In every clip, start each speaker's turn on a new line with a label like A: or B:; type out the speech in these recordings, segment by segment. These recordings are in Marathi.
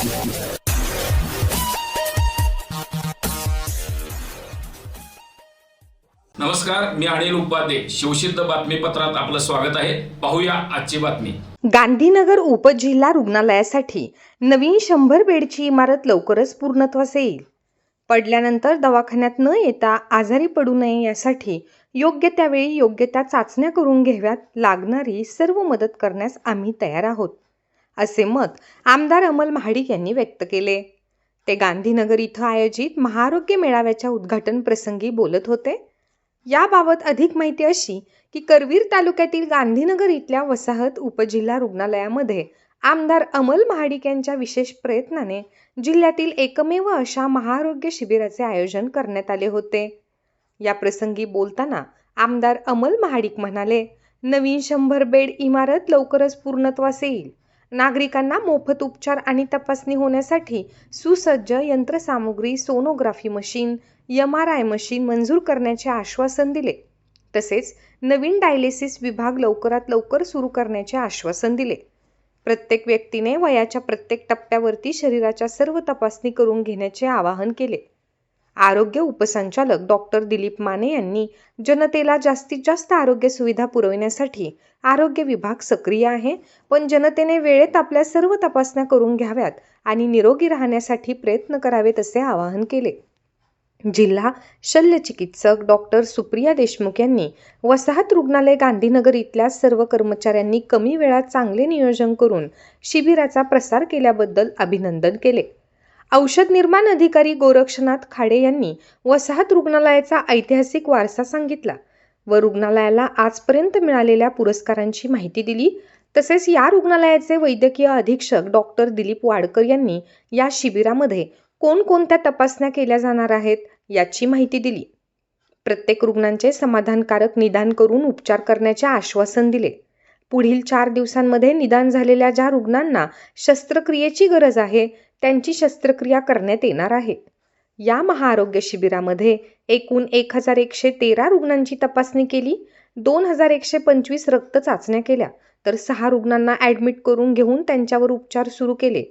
A: नमस्कार मी अनिल उपाध्ये. शिवसिद्ध बातमीपत्रात आपलं स्वागत आहे. पाहूया आजची बातमी.
B: गांधीनगर उपजिल्हा रुग्णालयासाठी नवीन शंभर बेडची इमारत लवकरच पूर्णत्वास येईल. पडल्यानंतर दवाखान्यात न येता आजारी पडू नये यासाठी योग्य त्यावेळी योग्य त्या चाचण्या करून घ्याव्यात लागणारी सर्व मदत करण्यास आम्ही तयार आहोत. असे मत आमदार अमल महाडिक यांनी व्यक्त केले. ते गांधीनगर इथं आयोजित महाआरोग्य मेळाव्याच्या उद्घाटन प्रसंगी बोलत होते. याबाबत अधिक माहिती अशी की करवीर तालुक्यातील गांधीनगर इथल्या वसाहत उपजिल्हा रुग्णालयामध्ये आमदार अमल महाडिक यांच्या विशेष प्रयत्नाने जिल्ह्यातील एकमेव अशा महाआरोग्य शिबिराचे आयोजन करण्यात आले होते. या प्रसंगी बोलताना आमदार अमल महाडिक म्हणाले नवीन शंभर बेड इमारत लवकरच पूर्णत्वास येईल. नागरिकांना मोफत उपचार आणि तपासणी होण्यासाठी सुसज्ज यंत्रसामुग्री sonography machine M R I machine मंजूर करण्याचे आश्वासन दिले. तसेच नवीन डायलिसिस विभाग लवकरात लवकर सुरू करण्याचे आश्वासन दिले. प्रत्येक व्यक्तीने वयाच्या प्रत्येक टप्प्यावरती शरीराच्या सर्व तपासणी करून घेण्याचे आवाहन केले. आरोग्य उपसंचालक डॉक्टर दिलीप माने यांनी जनतेला जास्तीत जास्त आरोग्य सुविधा पुरविण्यासाठी आरोग्य विभाग सक्रिय आहे पण जनतेने वेळेत आपल्या सर्व तपासण्या करून घ्याव्यात आणि निरोगी राहण्यासाठी प्रयत्न करावेत असे आवाहन केले. जिल्हा शल्यचिकित्सक डॉक्टर सुप्रिया देशमुख यांनी वसाहत रुग्णालय गांधीनगर इथल्या सर्व कर्मचाऱ्यांनी कमी वेळात चांगले नियोजन करून शिबिराचा प्रसार केल्याबद्दल अभिनंदन केले. औषध निर्माण अधिकारी गोरक्षनाथ खाडे यांनी वसाहत रुग्णालयाचा ऐतिहासिक वारसा सांगितला व रुग्णालयाला आजपर्यंत मिळालेल्या पुरस्कारांची माहिती दिली. तसेच या रुग्णालयाचे वैद्यकीय अधीक्षक डॉक्टर दिलीप वाडकर यांनी या शिबिरामध्ये कोणकोणत्या तपासण्या केल्या जाणार आहेत याची माहिती दिली. प्रत्येक रुग्णांचे समाधानकारक निदान करून उपचार करण्याचे आश्वासन दिले. पुढील चार दिवसांमध्ये निदान झालेल्या ज्या रुग्णांना शस्त्रक्रियेची गरज आहे त्यांची शस्त्रक्रिया करण्यात येणार आहे. या महाआरोग्य शिबिरामध्ये एकूण एक हजार एकशे तेरा रुग्णांची तपासणी केली दोन हजार एकशे पंचवीस रक्त चाचण्या केल्या तर सहा रुग्णांना ॲडमिट करून घेऊन त्यांच्यावर उपचार सुरू केले.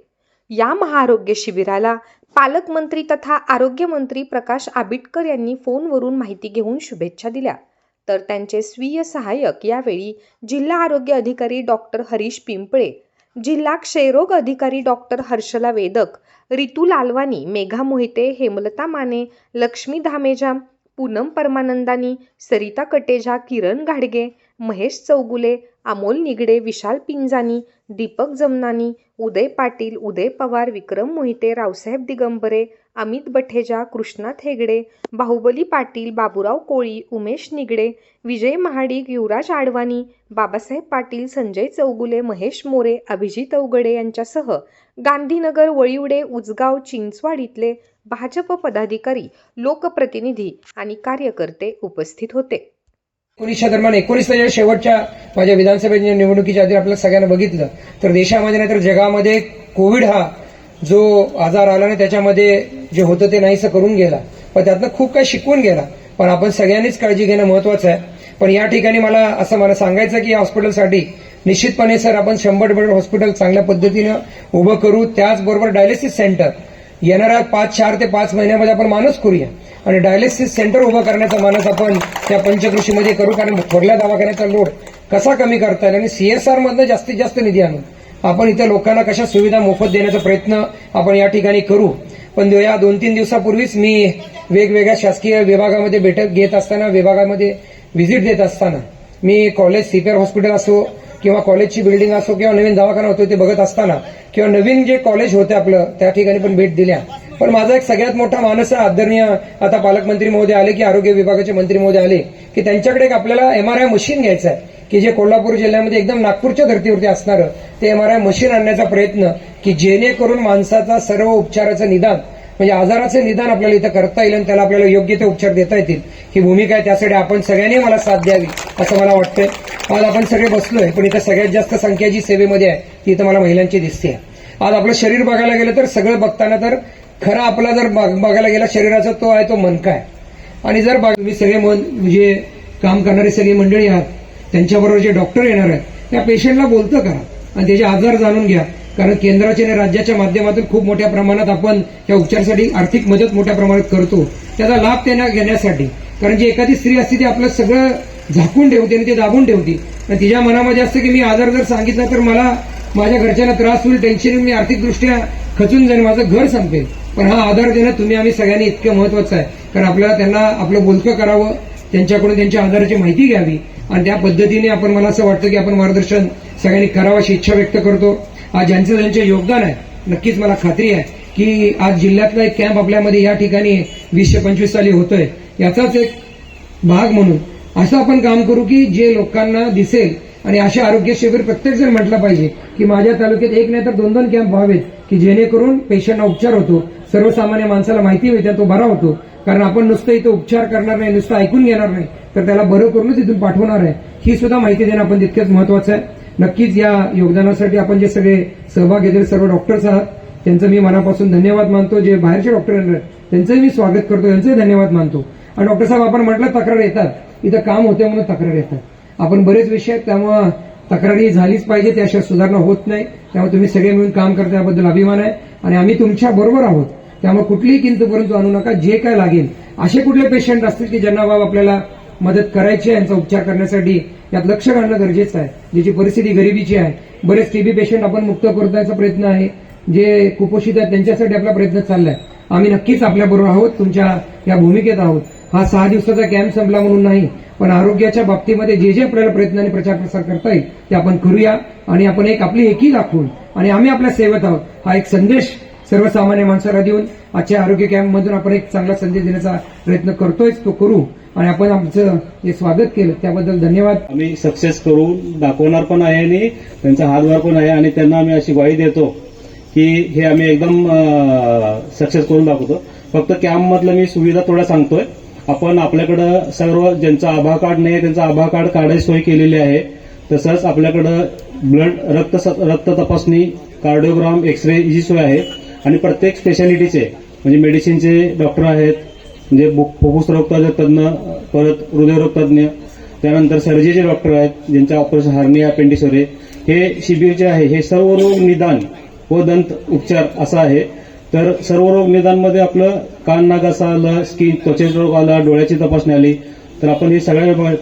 B: या महाआरोग्य शिबिराला पालकमंत्री तथा आरोग्यमंत्री प्रकाश आबिटकर यांनी फोनवरून माहिती घेऊन शुभेच्छा दिल्या. तर त्यांचे स्वीय सहाय्यक यावेळी जिल्हा आरोग्य अधिकारी डॉक्टर हरीश पिंपळे जिल्हा क्षयरोग अधिकारी डॉक्टर हर्षला वेदक रितू लालवानी मेघा मोहिते हेमलता माने लक्ष्मी धामेजा पूनम परमानंदानी सरिता कटेजा किरण घाडगे महेश चौगुले अमोल निगडे विशाल पिंजानी दीपक जमनानी उदय पाटील उदय पवार विक्रम मोहिते रावसाहेब दिगंबरे अमित बठेजा कृष्णात हेगडे बाहुबली पाटील बाबुराव कोळी उमेश निगडे विजय महाडिक युवराज आडवाणी बाबासाहेब पाटील संजय चौगुले महेश मोरे अभिजित अवगडे यांच्यासह गांधीनगर वळिवडे उजगाव चिंचवाड इथले भाजप पदाधिकारी लोकप्रतिनिधी आणि कार्यकर्ते उपस्थित होते.
C: एकोणीसच्या दरम्यान एकोणीसच्या म्हणजे शेवटच्या माझ्या विधानसभेच्या निवडणुकीच्या आधी आपल्याला सगळ्यांना बघितलं. तर देशामध्ये नाही तर जगामध्ये कोविड हा जो आजार आला ना त्याच्यामध्ये जे होतं ते नाहीसं करून गेला. पण त्यातनं खूप काही शिकवून गेला. पण आपण सगळ्यांनीच काळजी घेणं महत्वाचं आहे. पण या ठिकाणी मला असं मला सांगायचं की या हॉस्पिटलसाठी निश्चितपणे सर आपण शंभर बेड हॉस्पिटल चांगल्या पद्धतीनं उभं करू. त्याचबरोबर डायलिसिस सेंटर येणाऱ्या पाच चार ते पाच महिन्यामध्ये आपण मानस करूया. आणि डायलिसिस सेंटर उभं करण्याचा मानस आपण त्या पंचकृषीमध्ये करू कारण थोरल्या दवाखान्याचा लोड कसा कमी करता येईल? आणि सीएसआर मधनं जास्तीत जास्त निधी आणू आपण इथे लोकांना कशा सुविधा मोफत देण्याचा प्रयत्न आपण या ठिकाणी करू? पण या दोन तीन दिवसापूर्वीच मी वेगवेगळ्या शासकीय विभागामध्ये बैठक घेत असताना विभागामध्ये व्हिजिट देत असताना मी कॉलेज सीपीआर हॉस्पिटल असो किंवा कॉलेजची बिल्डिंग असो किंवा नवीन दवाखाना होतो ते बघत असताना किंवा नवीन जे कॉलेज होते आपलं त्या ठिकाणी पण भेट दिल्या. पण माझा एक सगळ्यात मोठा मानस आहे आदरणीय आता पालकमंत्री महोदय आले की आरोग्य विभागाचे मंत्री महोदय आले की त्यांच्याकडे एक आपल्याला एमआरआय मशीन घ्यायचं आहे की जे कोल्हापूर जिल्ह्यामध्ये एकदम नागपूरच्या धर्तीवरती असणारं ते एमआरआय मशीन आणण्याचा प्रयत्न की जेणेकरून माणसाचा सर्व उपचाराचं निदान म्हणजे आजाराचं निदान आपल्याला इथं करता येईल आणि त्याला आपल्याला योग्य ते उपचार देता येतील. ही भूमिका आहे त्यासाठी आपण सगळ्यांनी मला साथ द्यावी असं मला वाटतंय. आज आपण सगळे बसलोय पण इथं सगळ्यात जास्त संख्या जी सेवेमध्ये आहे ती इथं मला महिलांची दिसते आज आपलं शरीर बघायला गेलं तर सगळं बघताना तर खरा आपला जर बघायला गेला शरीराचा तो आहे तो मनका आहे. आणि जर बघ- मी सगळे मन जे काम करणारी सगळी मंडळी आहात त्यांच्याबरोबर जे डॉक्टर येणार आहेत त्या पेशंटला बोलतं करा आणि त्याचे आजार जाणून घ्या. कारण केंद्राच्या आणि राज्याच्या माध्यमातून खूप मोठ्या प्रमाणात आपण या उपचारासाठी आर्थिक मदत मोठ्या प्रमाणात करतो. त्याचा लाभ त्यांना घेण्यासाठी. कारण जी एखादी स्त्री असते ती आपलं सगळं झाकून ठेवते आणि ते दाबून ठेवते. आणि तिच्या मनामध्ये असतं की मी आजार जर सांगितला तर मला माझ्या घरच्यांना त्रास होईल टेन्शन मी आर्थिकदृष्ट्या खचून जाईल माझं घर संपेल. पण हा आधार देणं तुम्ही आम्ही सगळ्यांनी इतकं महत्वाचं आहे. कारण आपल्याला त्यांना आपलं बोलकं करावं त्यांच्याकडून त्यांच्या आधाराची माहिती घ्यावी. आणि त्या पद्धतीने आपण मला असं वाटतं की आपण मार्गदर्शन सगळ्यांनी करावं अशी इच्छा व्यक्त करतो. आज ज्यांचं त्यांचे योगदान आहे. नक्कीच मला खात्री आहे की आज जिल्ह्यातला एक कॅम्प आपल्यामध्ये या ठिकाणी वीसशे पंचवीस साली होतोय. याचाच एक भाग म्हणून असं आपण काम करू की जे लोकांना दिसेल आणि अशा आरोग्य शिबिर प्रत्येक जण म्हटलं पाहिजे की माझ्या तालुक्यात एक नाही तर दोन दोन कॅम्प व्हावेत की जेणेकरून पेशंटना उपचार होतो. सर्वसामान्य माणसाला माहिती होते तो बरा होतो. कारण आपण नुसतं इथं उपचार करणार नाही नुसतं ऐकून घेणार नाही तर त्याला बरं करूनच इथून पाठवणार आहे. ही सुद्धा माहिती देणं आपण तितकंच महत्वाचं आहे. नक्कीच या योगदानासाठी आपण जे सगळे सहभाग घेतलेले सर्व डॉक्टर्स आहात त्यांचं मी मनापासून धन्यवाद मानतो. जे बाहेरचे डॉक्टर आहेत त्यांचंही मी स्वागत करतो त्यांचंही धन्यवाद मानतो. आणि डॉक्टर साहेब आपण म्हटलं तक्रार येतात. इथं काम होते म्हणून तक्रार येतात. आपण बरेच विषय आहेत त्यामुळं तक्रारी झालीच पाहिजे त्याशिवाय सुधारणा होत नाही. त्यामुळे तुम्ही सगळे मिळून काम करता याबद्दल अभिमान आहे. आणि आम्ही तुमच्या बरोबर आहोत. त्यामुळे कुठलीही किंतु परंतु आणू नका जे काय लागेल. असे कुठले पेशंट असतील की ज्यांना बाब आपल्याला मदत करायची आहे यांचा उपचार करण्यासाठी यात लक्ष घालणं गरजेचं आहे. ज्याची परिस्थिती गरिबीची आहे. बरेच टीबी पेशंट आपण मुक्त करण्याचा प्रयत्न आहे. जे कुपोषित आहेत त्यांच्यासाठी आपला प्रयत्न चाललाय. आम्ही नक्कीच आपल्याबरोबर आहोत तुमच्या या भूमिकेत आहोत. हा सहा दिवसाचा कॅम्प संपला म्हणून नाही पण आरोग्याच्या बाबतीमध्ये जे जे आपल्याला प्रयत्नाने प्रचार प्रसार करता येईल ते आपण करूया. आणि आपण एक आपली एकी दाखवून आणि आम्ही आपल्या सेवेत आहोत. हा एक संदेश सर्वसामान्य माणसाला देऊन आजच्या आरोग्य कॅम्प मधून आपण एक चांगला संदेश देण्याचा प्रयत्न करतोय तो करू. आणि आपण आमचं जे स्वागत केलं त्याबद्दल धन्यवाद.
D: आम्ही सक्सेस करून दाखवणार पण आहे आणि त्यांचा हातभार पण आहे आणि त्यांना आम्ही अशी ग्वाही देतो की हे आम्ही एकदम सक्सेस करून दाखवतो. फक्त कॅम्प मधलं मी सुविधा थोड्या सांगतोय. आपण आपल्याकडं सर्व ज्यांचा आभा कार्ड नाही त्यांचा आभा कार्ड काढायची सोय केलेली आहे. तसंच आपल्याकडं ब्लड रक्त रक्त तपासणी कार्डिओग्राम एक्सरे ही सोय आहे. आणि प्रत्येक स्पेशालिटीचे म्हणजे मेडिसिनचे डॉक्टर आहेत म्हणजे फुफ्फुस रोग तज्ञ परत हृदयरोग तज्ञ त्यानंतर सर्जीचे डॉक्टर आहेत ज्यांच्या ऑपरेशन हार्निया पेंडिसोरे हे शिबिर जे आहे हे सर्व रोग निदान व दंत उपचार असा आहे. तर सर्व रोग निदानमध्ये आपलं कान नाक असं आलं स्किन त्वचेचा रोग आला डोळ्याची तपासणी आली तर आपण हे सगळ्या विभाग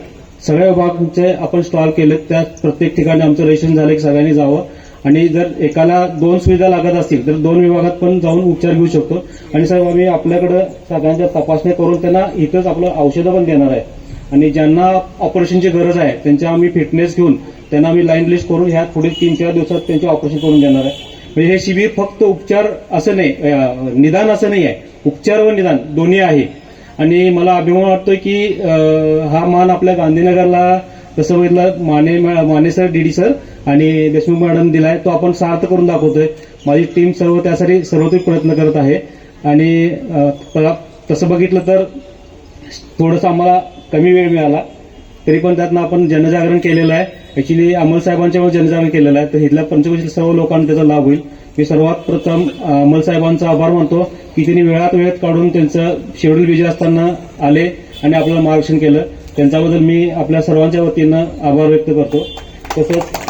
D: सगळ्या विभागांचे आपण स्टॉल केले त्या प्रत्येक ठिकाणी आमचं रजिस्ट्रेशन झालं की सगळ्यांनी जावं. आणि जर एकाला दोन सुविधा लागत असतील तर दोन विभागात पण जाऊन उपचार घेऊ शकतो. आणि साहेब आम्ही आपल्याकडं सगळ्यांच्या तपासणी करून त्यांना इथंच आपलं औषधं पण देणार आहे. आणि ज्यांना ऑपरेशनची गरज आहे त्यांच्या आम्ही फिटनेस घेऊन त्यांना आम्ही लाईन लिस्ट करून ह्या पुढे तीन चार दिवसात त्यांचे ऑपरेशन करून देणार आहे. म्हणजे हे शिबिर फक्त उपचार असं नाही निदान असं नाही आहे. उपचार व निदान दोन्ही आहे. आणि मला अभिमान वाटतोय की हा मान आपल्या गांधीनगरला तसं बघितलं Mane Mane sir D D sir आणि देशमुख मॅडम दिलाय तो आपण सार्थ करून दाखवतोय. माझी टीम सर्व त्यासाठी सर्वतोपरी प्रयत्न करत आहे. आणि प- तसं बघितलं तर थोडंसं आम्हाला कमी वेळ मिळाला. तरी पण त्यातनं आपण जनजागरण केलेलं आहे. ऍक्च्युली अमल साहेबांच्यामुळे जनजागरण केलेलं आहे. तर इथल्या पंचकृषी सर्व लोकांना त्याचा लाभ होईल. मी सर्वात प्रथम अमल साहेबांचा आभार मानतो की त्यांनी वेळात वेळेत काढून त्यांचं शेड्यूल विजय असताना आले आणि आपल्याला मार्गदर्शन केलं. त्यांच्याबद्दल मी आपल्या सर्वांच्या वतीनं आभार व्यक्त करतो. तसंच